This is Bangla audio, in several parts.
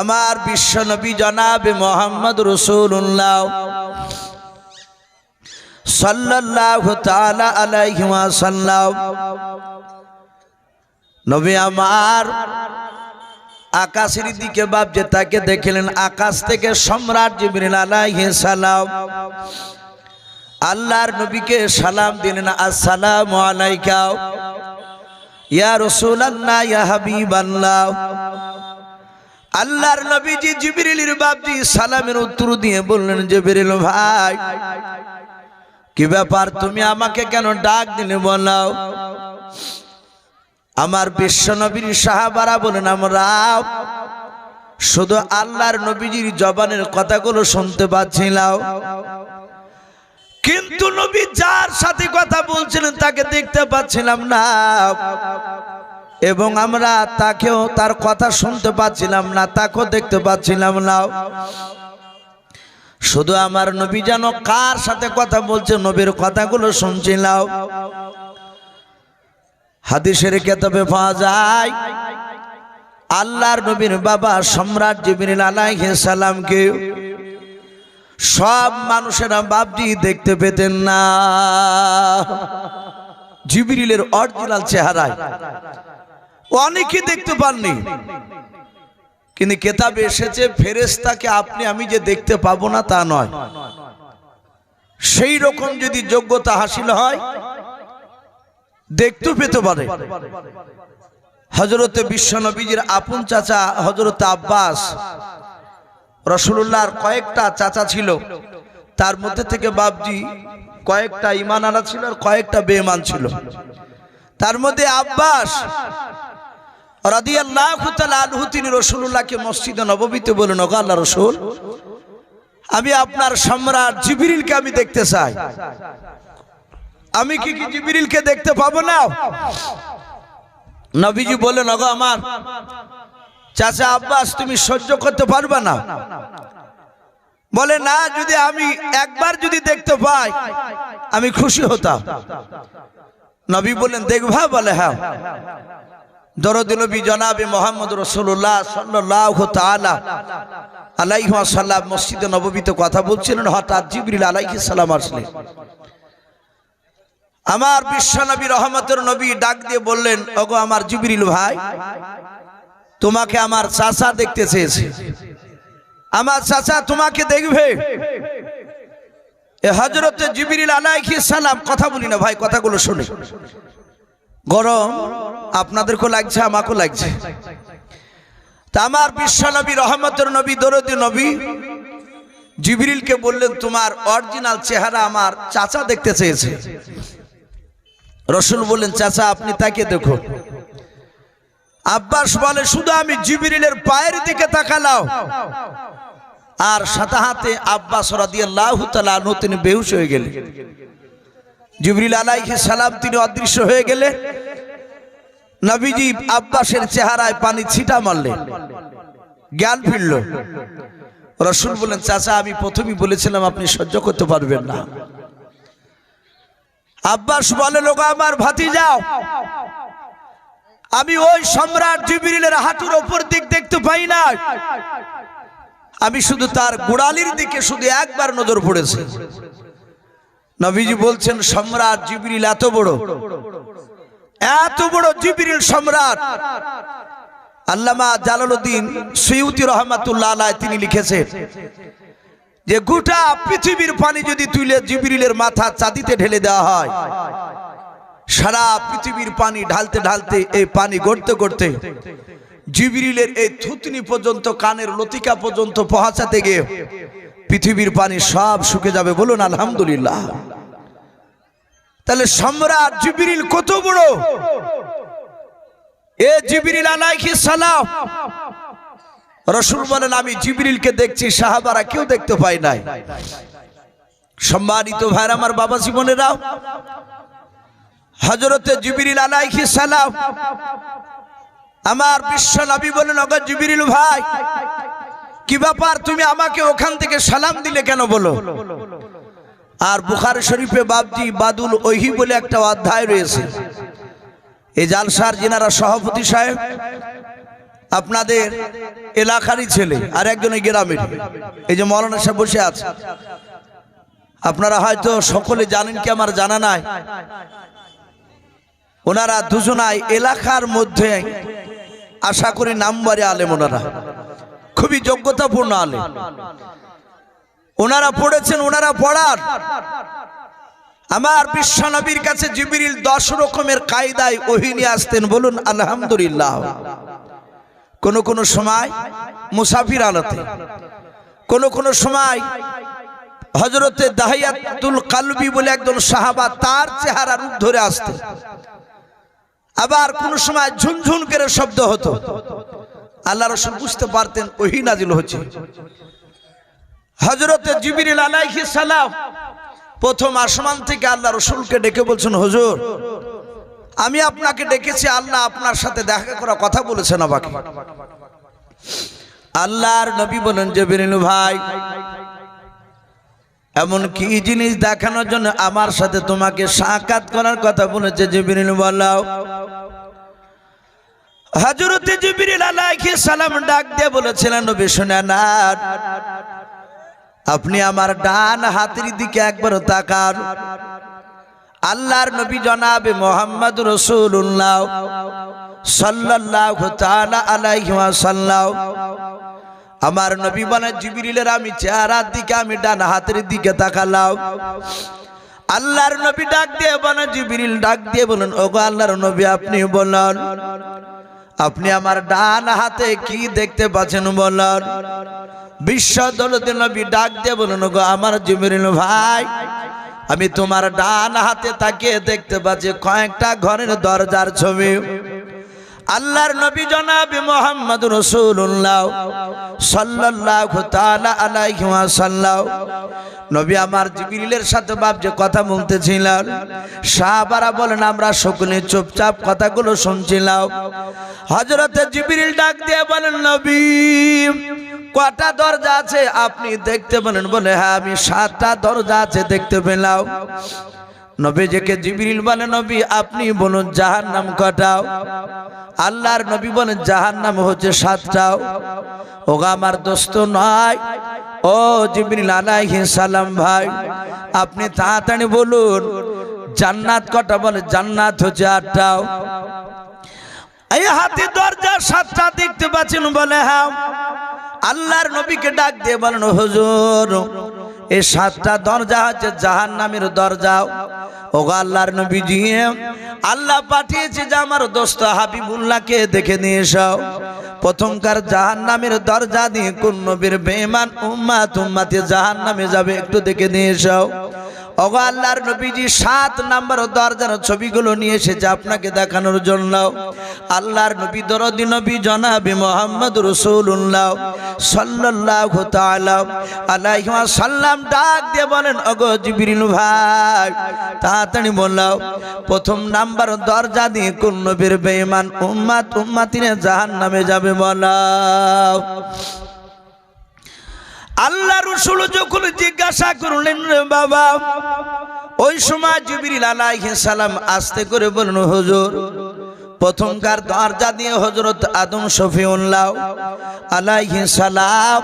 আমার বিশ্ব নবী জনাবে মোহাম্মদ রসুল্লাহ সাল্লাল্লাহু তাআলা আলাইহি ওয়াসাল্লাম। নবী আমার আকাশের দিকে ভাবছে তাকে দেখলেন, আকাশ থেকে সম্রাট জিবরিল আলাইহিস সালাম। আল্লাহর নবীকে সালাম দিলেন, আসসালামু আলাইকা, ইয়া রাসূলুল্লাহ, ইয়া হাবিবাল্লাহ। আল্লাহর নবীজি জিবরিলের বাপজি সালামের উত্তর দিয়ে বললেন, জিবরিল ভাই, কি ব্যাপার? তুমি আমাকে কেন ডাক দিলে বলাও? আমার বিশ্ব নবীর সাহাবারা বলেন, আমরা শুধু আল্লাহর নবীজির জবানের কথাগুলো শুনতে পাচ্ছিলাম। কিন্তু নবী যার সাথে কথা বলছিলেন, তাকে দেখতে পাচ্ছিলাম না। এবং আমরা তাকেও তার কথা শুনতে পাচ্ছিলাম না, তাকেও দেখতে পাচ্ছিলাম না। শুধু আমার নবী যেন কার সাথে কথা বলছে, নবীর কথাগুলো শুনছিলাম। হাদিসের কেতাবে পাওয়া যায়, আল্লাহর নবীর বাবা সম্রাট জিবির আলাইহিস সালামকে সব মানুষেরা বাপজি দেখতে পেতেন না। জিবিরিলের অরিজিনাল চেহারায়। অনেকে দেখতে পাননি। কিন্তু কেতাবে এসেছে ফেরেস্তাকে আপনি, আমি যে দেখতে পাবো না তা নয়। সেই রকম যদি যোগ্যতা হাসিল হয় দেখতে পেতে পারে। হজরতে বিশ্বনবীজির আপন চাচা হজরত আব্বাস রসুল্লাহর কয়েকটা চাচা ছিল। তার মধ্যে থেকে বাবজি কয়েকটা ইমান আনা ছিল আর কয়েকটা বেমান ছিল। তার মধ্যে আব্বাস তিনি রাসূলুল্লাহকে মসজিদে নববীতে বলেন ওগো আল্লাহ রাসূল, আমি আপনার সম্রাট জিবরিলকে আমি দেখতে চাই। আমি কি কি জিবরিলকে দেখতে পাবো না? নবীজি বলেন ওগো আমার চাচা আব্বাস, তুমি সহ্য করতে পারবে না। বলে, না, যদি আমি একবার যদি দেখতে পাই, আমি খুশি হতাম। নবী বলেন দেখবা? বলে হ্যাঁ। দরদ নবী জনাবে মোহাম্মদ রসুল্লাহ সাল্লাহ তালা আলাইহ সাল্লাম মসজিদে নববীতে কথা বলছিলেন, হঠাৎ জিবরিল আলাইহি সালাম আসলেন আমার বিশ্ব নবী রহমতের নবী ডাক দিয়ে বললেন, ওগো আমার জিবরিল ভাই, তোমাকে আমার চাচা দেখতে চেয়েছে। আমার চাচা তোমাকে দেখবে। হজরত জিবিরিল আলাইহি সালাম কথা বলি না ভাই, কথাগুলো শুনে। গরম, আপনাদেরকেও লাগছে, আমাকেও লাগছে। তা আমার বিশ্ব নবী, রহমতের নবী, দরদি নবী জিবরিলকে বললেন, তোমার অরিজিনাল চেহারা আমার চাচা দেখতে চেয়েছে। রসুল বললেন, চাচা, আপনি তাকে দেখুন আব্বাস বলে, শুধু আমি জিবিরিলের পায়ের দিকে তাকালাও আর সাথে হাতে আব্বাস রাদিয়াল্লাহু তাআলা আনহু, তিনি বেহুশ হয়ে গেলেন। জিবরিল আলাইহিস সালাম তিনি অদৃশ্য হয়ে গেলেন নবীজি আব্বাসের চেহারায় পানি ছিটা মারলেন। জ্ঞান ফিরল। রসুল বলেন চাচা, আমি প্রথমেই বলেছিলাম আপনি সহ্য করতে পারবেন না। আব্বাস বলে লোক আমার ভাতি যাও আমি ওই সম্রাট জিবিরিলের হাঁটুর ওপর দিক দেখতে পাই না। আমি শুধু তার গোড়ালির দিকে শুধু একবার নজর পড়েছে। নবীজি বলছেন সম্রাট জিবিরিল এত বড়। এত বড় জিবিরিল সম্রাট। আল্লামা জালালউদ্দিন সৈয়দি রহমাতুল্লাহ আলাই তিনি লিখেছেন যে গোটা পৃথিবীর পানি যদি তুলে জিবিরিলের মাথা চাঁদিতে ঢেলে দেওয়া হয় সারা পৃথিবীর পানি ঢালতে ঢালতে এই পানি গড়তে গড়তে জিবিরিলের এই থুতনি পর্যন্ত কানের লতিকা পর্যন্ত পৌঁছাতে গিয়ে পৃথিবীর পানি সব শুকে যাবে, বলুন আলহামদুলিল্লাহ। তাহলে সম্রাট জিবিরিল কত বড়? এ জিবিরিল আলাইহিস সালাম। রসুল বলেন, আমি জিবিরিলকে দেখছি, সাহাবারা কেউ দেখতে পাই নাই। সম্মানিত ভাইর, আমার বাবা জীবনেরাও হজরতে জিবিরিল আলাইহি সালাম, আমার বিশ্ব নবী বলেন অগর জিবিরিল ভাই কি ব্যাপার? তুমি আমাকে ওখান থেকে সালাম দিলে কেন বলো? আর বুখার শরীফে বাবজি বাদুল ওহি বলে একটা অধ্যায় রয়েছে। এই জালসার যিনারা সভাপতি সাহেব, আপনাদের এলাকারই ছেলে আর একজন গ্রামের। এই যে মৌলানা সাহেব বসে আছে। আপনারা হয়তো সকলে জানেন কি আমার জানা নাই। ওনারা দুজনাই এলাকার মধ্যে আশা করি নাম্বারে আলেম ওনারা। খুবই যোগ্যতাপূর্ণ আলেম। ওনারা পড়েছেন, ওনারা পড়ার। আমার বিশ্বনবীর কাছে জিবিরিল দশ রকমের কায়দায় ওহিনী আসতেন, বলুন, আলহামদুলিল্লাহ। কোন কোন সময় মুসাফির আলতে, কোন কোন সময় হজরতে দাহিয়াতুল কালবি বলে একজন সাহাবা তার চেহারা রূপ ধরে আসতে আবার কোন সময় ঝুনঝুন করে শব্দ হতো। আল্লাহ রসুল বুঝতে পারতেন ওহি নাজিল হচ্ছে। হজরতে জিবিরিল আলাইহিস সালাম প্রথম আসমান থেকে আল্লাহ রসুলকে ডেকে বলছেন, হুজুর, আমি আপনাকে ডেকেছি, আল্লাহ আপনার সাথে দেখা করা কথা বলেছেন আমাকে। আল্লাহর নবী বলেন যে বেরিনু ভাই, এমন কি জিনিস দেখানোর জন্য আমার সাথে তোমাকে সাক্ষাৎ করার কথা বলেছে যে বেরিনু বললাও হজরতে জিবরিল আলাইহিস সালাম ডাক দিয়ে বলেছিলেন নবী শুনে না আপনি আমার ডান হাতের দিকে একবার তাকান। আল্লাহর নবী জনাবে মোহাম্মদ রসুল্লাহ সাল্লাল্লাহু তাআলা আলাইহি ওয়াসাল্লাম। আমার নবী বলেন, জিবরিলের আমি চেহারার দিকে, আমি ডান হাতের দিকে তাকালাম। আল্লাহর নবী ডাক দিয়ে বলেন, জিবরিল ডাক দিয়ে বলেন, ওগো আল্লাহর নবী, আপনি বলেন আপনি আমার ডান হাতে কি দেখতে পাচ্ছেন বলার বিশ্ব দলতে নবী ডাক দিয়ে বলুন, গো আমার জিবরিল ভাই, আমি তোমার ডান হাতে তাকিয়ে দেখতে পাচ্ছি কয়েকটা ঘরের দরজার ছবি। আল্লাহর নবী জনাবি মোহাম্মদ রসুল্লাহ সাল্লাল্লাহু তাআলা আলাইহি ওয়াসাল্লাম। নবী আমার জিবরিলের সাথে বাপ যে কথা বলতেছিলেন, সাহাবারা বলেন, আমরা সকলে চুপচাপ কথাগুলো শুনছিলাম। হযরতে জিবরিল ডাক দিয়ে বলেন, নবী, কটা দরজা আছে? আপনি দেখতে বলেন, বলে হ্যাঁ আমি সাতটা দরজা আছে দেখতে পেলাম। নবীজিকে জিবরিল বলে, নবী, আপনি বলুন জাহান নাম কটাও? আল্লাহর নবী বলেন জাহান নাম হচ্ছে সাতটাও। ওগা আমার দোস্ত নয়। ও জিবরিল আলাইহিস সালাম ভাই, আপনি তাড়াতাড়ি বলুন, জান্নাত কটা? বলে, জান্নাত হচ্ছে আটটাও। এই হাতি দরজা সাতটা দেখতে পাচ্ছেন বলে হ্যাঁ। আল্লাহর নবীকে ডাক দিয়ে বলেন, হুজুর এই সাতটা দরজা হচ্ছে জাহান নামের দরজা। ও আল্লাহর দিয়ে আল্লাহ পাঠিয়েছে যে আমার দোস্ত হাবিবুল্লাহকে দেখে নিয়ে এসো। প্রথমকার জাহান নামের দরজা দিয়ে কোন নবীর বেমান উম্মা তুম্মাতে জাহান নামে যাবে, একটু দেখে নিয়ে এসো। ওগো আল্লাহর নবীজি সাত নাম্বার দরজার ছবিগুলো নিয়ে এসেছে আপনাকে দেখানোর জন্য। আল্লাহর নবী দরদি নবী জনাবি মোহাম্মদ রসুল্লাহ সাল্লাল্লাহু আল্লাহ সাল্লাম ডাক দিয়ে বলেন, ওগো জিবরিল ভাই, তাড়াতাড়ি বললাও প্রথম নাম্বার দরজা দিয়ে কোন নবীর বেঈমান উম্মাত উম্মাতিনে জাহান্নামে যাবে বলাও আল্লাহ রসুল যখন জিজ্ঞাসা করলেন, রে বাবা, ওই সময় জুবির আলাইহিস সালাম আস্তে করে বললেন হুজুর, প্রথমকার দরজা দিয়ে হজরত আদম শফিউল্লাহ আলাইহি সালাম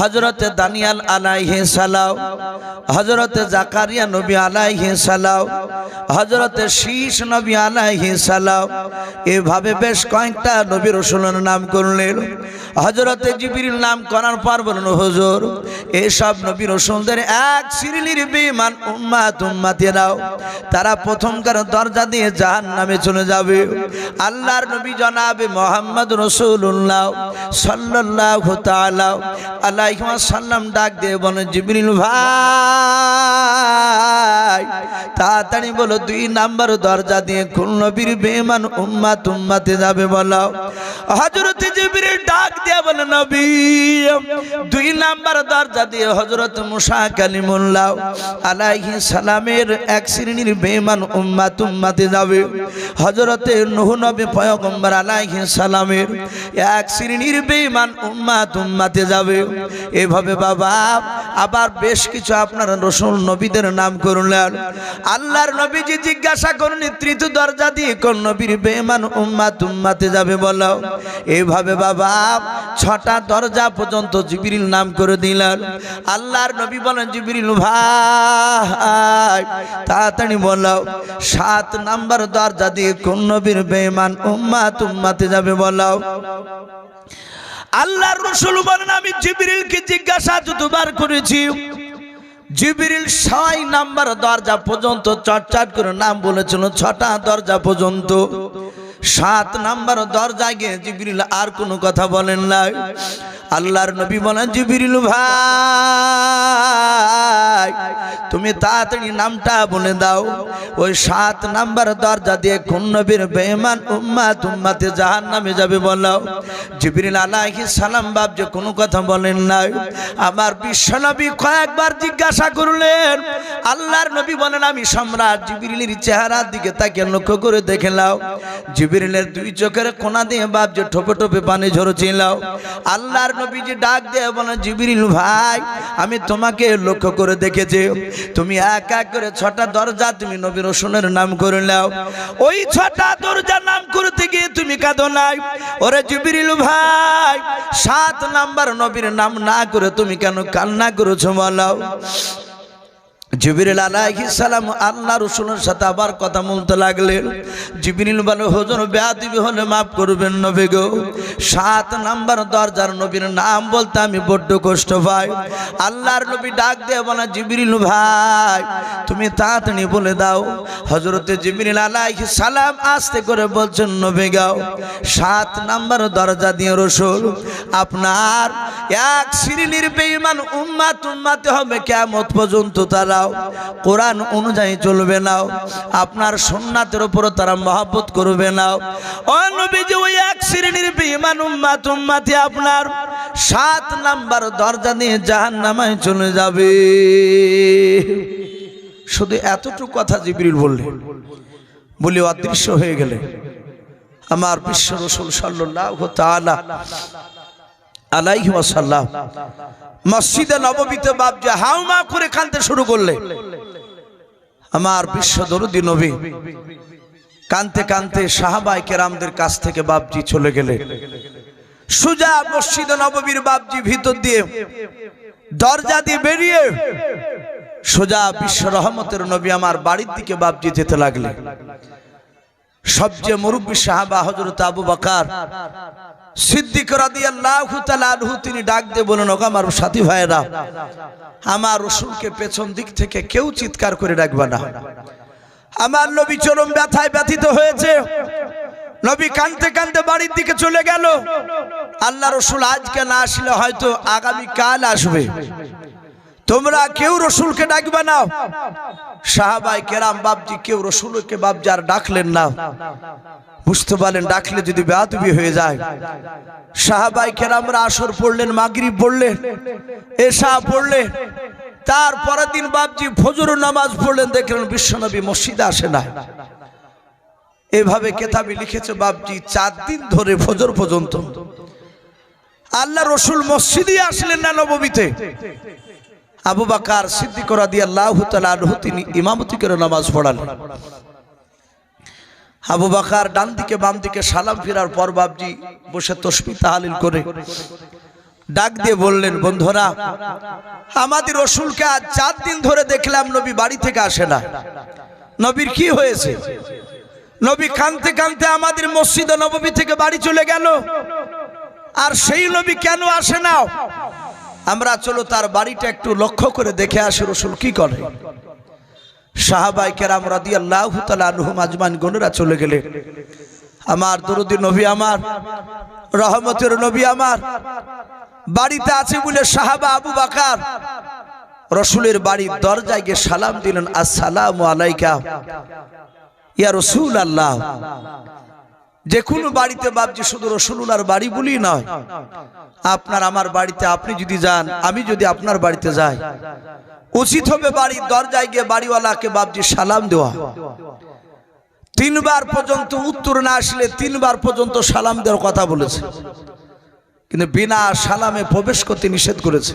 হজরত দানিয়াল আলাইহি সালাম হজরত জাকারিয়া নবী আলাইহি সালাম হজরত শীষ নবী আলাইহি সালাম, এভাবে বেশ কয়েকটা নবী রসুলের নাম করলেন। হজরতে জিবিরির নাম করার পর বলুন হুজুর, এসব নবী রসুলদের এক সিরিলির বিমান উম্মা উম্মাত উম্মাতেরাও, তারা প্রথমকার দরজা দিয়ে জাহান নামে চলে যাবে। আল্লাহর নবী জনাবে মোহাম্মদ রসুল্লাহ সাল্লাল্লাহু তাআলা আলাইহি সাল্লাম ডাক দিয়ে বলেন জিবরিল ভাই, তাড়াতাড়ি বলো, দুই নাম্বার দরজা দিয়ে কোন নবীর বেমান উম্মাত উম্মাতে যাবে বলো? হযরত জিবরিল ডাক দিয়ে বলে, নবী, দুই নাম্বার দরজা দিয়ে হযরত মুসা কালিমুল্লাহ আলাইহি সালামের এক শ্রেণির বেমান উম্মাত উম্মাতে যাবে। হযরতে নূহ নবী পয়গম্বর আলাইহি সালামের এক শ্রেণির বেঈমান উম্মাত উম্মাতে যাবে। এভাবে বাবা, আবার বেশ কিছু আপনার রসুল নবীদের নাম করলেন। আল্লাহর নবীজি জিজ্ঞাসা করুন তৃতীয় দরজা দিয়ে কোন নবীর বেমান উম্মাত উম্মাতে যাবে বলো। এভাবে বাবা, ছটা দরজা পর্যন্ত জিবিরিল নাম করে দিলেন। আল্লাহর নবী বলেন, জিবিরিল ভাই, তাড়াতাড়ি বলো, সাত নাম্বার দরজা দিয়ে কোন নবীর বেমান উম্মাত উম্মাতে যাবে বলো। আল্লাহর রসুল বলেন, আমি জিবিরিলকে জিজ্ঞাসা যতবার করেছি, জিবিরিল ছয় নাম্বার দরজা পর্যন্ত চটচট করে নাম বলেছিল, ছটা দরজা পর্যন্ত। সাত নাম্বার দরজা গিয়ে জিবিরিল আর কোনো কথা বলেন না আল্লাহর নবী বলেন, জিবিরিল ভাই তুমি তাড়াতাড়ি নামটা বলে দাও। ওই সাত নাম্বার দরজা দিয়ে কোন নবীর বেমান উম্মাত উম্মাতে জাহান নামে যাবে বলো। জিবরিল আলাইহিস সালাম বাপ যে কোনো কথা বলেন নাই। আমার বিশ্বনবী কয়েকবার জিজ্ঞাসা করলেন, আল্লাহর নবী বলেন, আমি সম্রাট জিবরিলের চেহারার দিকে তাকে লক্ষ্য করে দেখে নাও। জিবরিলের দুই চোখের কোনা দিয়ে বাপ যে ঠোপে ঠোপে পানি ঝরছিল। আল্লাহর নবী যে ডাক দিয়ে বলেন, জিবরিল ভাই, আমি তোমাকে লক্ষ্য করে দেখেছি তুমি এক এক করে ছটা দরজা তুমি নবী রসুনের নাম করে নাও। ওই ছটা দরজা নাম করতে গিয়ে তুমি কাঁদো নাই। ওরে জুবিরিল ভাই, সাত নাম্বার নবীর নাম না করে তুমি কেন কান্না করেছ বলাও জিবরিল আলাইহিস সালাম আল্লাহ রসুলের সাথে আবার কথা বলতে লাগলেন। জিবরিল বলে, হুজুর, বেয়াদবি হলে মাফ করবেন নবী গো। সাত নাম্বার দরজার নবীর নাম বলতে আমি বড্ড কষ্ট পাই। আল্লাহর নবী ডাক দিয়ে বলে, জিবরিল ভাই, তুমি তাড়াতাড়ি বলে দাও। হজরতে জিবরিল আলাইহিস সালাম আস্তে করে বলছেন, নবী গাও সাত নাম্বার দরজা দিয়ে রসুল, আপনার এক শ্রেণির বেঈমান উম্মাত উম্মাতে হবে। কিয়ামত পর্যন্ত তারাও কোরআন অনুযায়ী চলবে নাও, আপনার সুন্নাতের উপর তারা মহাব্বত করবে নাও। ওই এক শ্রেণির উম্মাতে আপনার সাত নাম্বার দরজা দিয়ে জাহান্নামায় চলে যাবে। শুধু এতটুকু কথা জিবরিল বললেন বলে অদৃশ্য হয়ে গেলে। আমার বিশ্ব রসুল সাল্লাল্লাহু তাআলা আলাইহি ওয়াসাল্লাম। মসজিদে নববীতে যে হাউমা করে কাঁদতে শুরু করলে। আমার বিশ্ব দরুদি নবী। কানতে কানতে সাহাবাই কেরামদের কাছ থেকে বাপজি চলে গেলে। সুজা মসজিদে নববীর বাপজি ভিতর দিয়ে দরজা দিয়ে বেরিয়ে সোজা বিশ্ব রহমতের নবী আমার বাড়ির দিকে বাপজি যেতে লাগলে। সবচেয়ে মুরব্বী সাহাবা হজরত আবু বাকার সিদ্দিক রাদিয়াল্লাহু তিনি ডাক দিয়ে বলেন ওগো আমার সাথী ভাইয়েরা, আমার রসুলকে পেছন দিক থেকে কেউ চিৎকার করে ডাকবে না। আমার নবী চরম ব্যথায় ব্যথিত হয়েছে। নবী কানতে কানতে বাড়ির দিকে চলে গেল। আল্লাহ রসুল আজকে না আসলে হয়তো আগামী কাল আসবে। তোমরা কেউ রসুলকে ডাকবে না। সাহাবাই কেরাম বাবজি কেউ রসুলকে বাবজি আর ডাকলেন না। বুঝতে পারলেন, ডাকলে যদি বেয়াদবি হয়ে যায়। সাহাবাই কেরামরা আসর পড়লেন, মাগরিব পড়লেন, এশা পড়লেন তারপরের দিন বাবজি ফজর নামাজ পড়লেন, দেখলেন বিশ্বনবী মসজিদে আসে না এভাবে কেতাবি লিখেছে বাবজি চার দিন ধরে ফজর পর্যন্ত। আল্লাহ রসুল মসজিদে আসলেন না নবমীতে। আবু বাকার সিদ্দিক রাদিয়া আল্লাহ তালু তিনি ইমামতি করে নামাজ পড়ালেন আবু বাকার ডান দিকে বাম দিকে সালাম ফিরার পর বাবজি বসে তসবি তাহালিল করে ডাক দিয়ে বললেন, বন্ধুরা, আমাদের রসুলকে আজ চার দিন ধরে দেখলাম নবী বাড়ি থেকে আসে না। নবীর কি হয়েছে? নবী কানতে কানতে আমাদের মসজিদ নবমী থেকে বাড়ি চলে গেল। আর সেই নবী কেন আসে না? আমরা চলো তার বাড়িটা একটু লক্ষ্য করে দেখে আসি রসুল কি করে। সাহাবাই কেরাম রাদি আল্লাহ আনহুম আজমান গনেরা চলে গেলে। আমার দরুদি নবী আমার, রহমতের নবী আমার, বাড়িতে আছে বলে সাহাবা আবু বাকার। রসুলের বাড়ির দরজায় গিয়ে সালাম দিলেন, আসসালাম আলাইকা, ইয়া রসুল আল্লাহ যে কোনো বাড়িতে বাপজি, শুধু রসুল্লার বাড়ি বলি নয়। আপনার আমার বাড়িতে আপনি যদি যান, আমি যদি আপনার বাড়িতে যাই, উচিত হবে বাড়ির দরজায় গিয়ে বাড়িওয়ালাকে বাপজি সালাম দেওয়া। তিনবার পর্যন্ত উত্তর না আসলে তিনবার পর্যন্ত সালাম দেওয়ার কথা বলেছে। কিন্তু বিনা সালামে প্রবেশ করতে নিষেধ করেছে।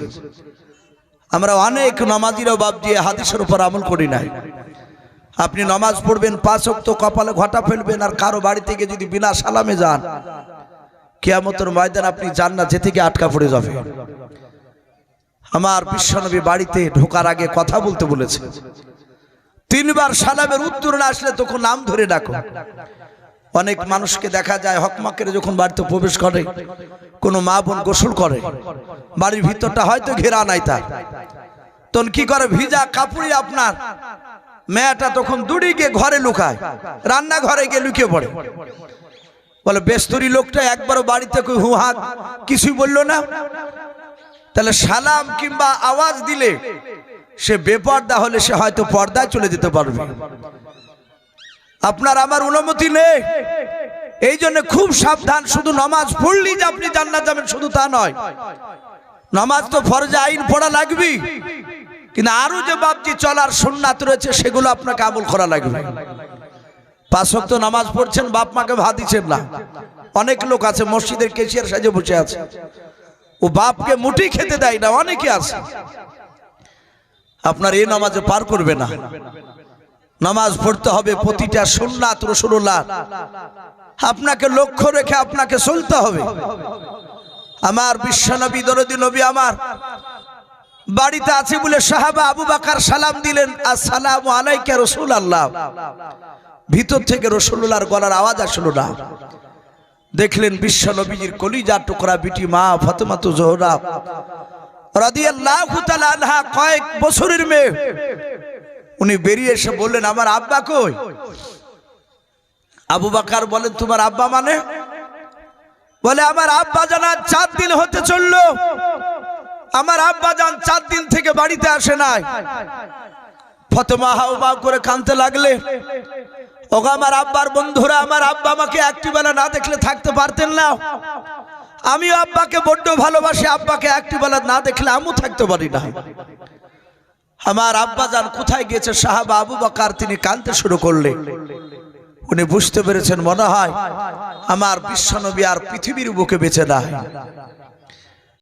আমরা অনেক নামাজিরাও বাপজি হাদিসের উপর আমল করি নাই। আপনি নামাজ পড়বেন, পাঁচ অক্ত কপালে ঘটা ফেলবেন আর কারও বাড়ি থেকে যদি বিনা সালামে যান, কেয়ামতের ময়দান আপনি যান না যে থেকে আটকা পড়ে যাবে। আমার বিশ্বনবী বাড়িতে ঢোকার আগে কথা বলতে বলেছে। তিনবার সালামের উত্তর না আসলে তখন নাম ধরে ডাকো। অনেক মানুষকে দেখা যায় হকমাকের যখন বাড়িতে প্রবেশ করে, কোনো মা বোন গোসল করে, বাড়ির ভিতরটা হয়তো ঘেরা নাই তার। তখন কি করে? ভিজা কাপড়ে আপনার। মেয়েটা তখন দূরে গিয়ে ঘরে লুকায়, রান্নাঘরে গিয়ে লুকিয়ে পড়ে। বলে বেস্তরি লোকটা, একবারও বাড়িতে কই হু হাত, কিছুই বলল না? তাহলে সালাম কিংবা আওয়াজ দিলে সে বেপর্দা হলে সে হয়তো পর্দায় চলে যেতে পারবে। আপনার আমার অনুমতি নেই। এই জন্য খুব সাবধান, শুধু নামাজ পড়লি যে আপনি জান্নাত যাবেন, শুধু তা নয়। নামাজ তো ফরজে আইন পড়া লাগবেই। কিন্তু আরও যে বাপজি চলার সুন্নাত রয়েছে, সেগুলো আপনাকে আমল করা লাগবে। পাঁচ ওয়াক্ত নামাজ পড়ছেন, বাপ মাকে ভাত দিচ্ছেন না। অনেক লোক আছে, মসজিদের কেশিয়ার সাজে বসে আছে। ও বাপকে মুঠি খেতে দেয় না, অনেকে আছে। আপনার এই নামাজে পার করবে না। নামাজ পড়তে হবে প্রতিটা সুন্নাত রসুল্লাহ আপনাকে লক্ষ্য রেখে আপনাকে চলতে হবে। আমার বিশ্বনবী দরদি নবী আমার বাড়িতে আছে বলে সাহাবা আবু বাকার সালাম দিলেন, আসসালাম আলাইকা রসুল আল্লাহ ভিতর থেকে রসুল্লাহর গলার আওয়াজ আসলো না। দেখলেন বিশ্ব নবীজির কলিজা টুকরা বিটি মা ফতেমাতু জোহরা। রাদিয়াল্লাহু কয়েক বছরের মেয়ে। উনি বেরিয়ে এসে বললেন, আমার আব্বা কই? আবু বাকার বলেন, তোমার আব্বা মানে? বলে, আমার আব্বা জানা চার দিন হতে চলল। আমার আব্বা যান চার দিন থেকে বাড়িতে আসে নাই। ফতেমা হাউ করে কানতে লাগলে। ওগো আমার আব্বার বন্ধুরা, আমার আব্বা আমাকে একটি বেলা না দেখলে থাকতে পারতেন না। আমিও আব্বাকে বড্ড ভালোবাসি, আব্বাকে একটি বেলা না দেখলে আমিও থাকতে পারি না। আমার আব্বা যান কোথায় গিয়েছে সাহাবা আবু বাকার, তিনি কানতে শুরু করলে। উনি বুঝতে পেরেছেন মনে হয়, আমার বিশ্বনবী আর পৃথিবীর বুকে বেঁচে নাই।